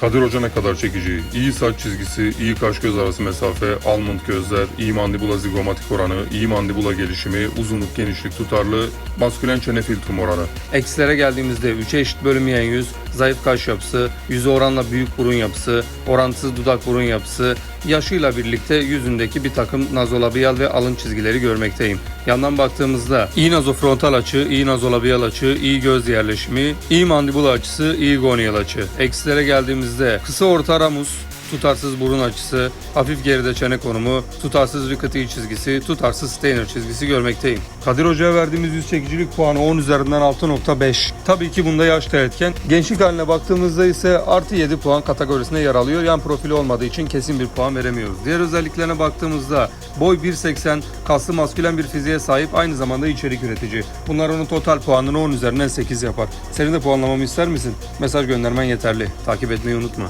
Kadir Hoca ne kadar çekici. İyi saç çizgisi, iyi kaş göz arası mesafe, almond gözler, iyi mandibula zigomatik oranı, iyi mandibula gelişimi, uzunluk genişlik tutarlı, maskülen çene filtrum oranı. Eksilere geldiğimizde 3'e eşit bölünmeyen yüz, zayıf kaş yapısı, yüzü oranla büyük burun yapısı, orantısız dudak burun yapısı, yaşıyla birlikte yüzündeki bir takım nazolabiyal ve alın çizgileri görmekteyim. Yandan baktığımızda iyi nazofrontal açı, iyi nazolabiyal açı, iyi göz yerleşimi, iyi mandibula açısı, iyi gonial açı. Eksilere geldiğimizde kısa orta ramus, tutarsız burun açısı, hafif geride çene konumu, tutarsız Rickety çizgisi, tutarsız Steiner çizgisi görmekteyim. Kadir Hoca'ya verdiğimiz yüz çekicilik puanı 10 üzerinden 6.5. Tabii ki bunda yaş da etken. Gençlik haline baktığımızda ise artı 7 puan kategorisine yer alıyor. Yan profili olmadığı için kesin bir puan veremiyoruz. Diğer özelliklerine baktığımızda boy 1.80, kaslı maskülen bir fiziğe sahip aynı zamanda içerik üretici. Bunlar onun total puanını 10 üzerinden 8 yapar. Senin de puanlamamı ister misin? Mesaj göndermen yeterli. Takip etmeyi unutma.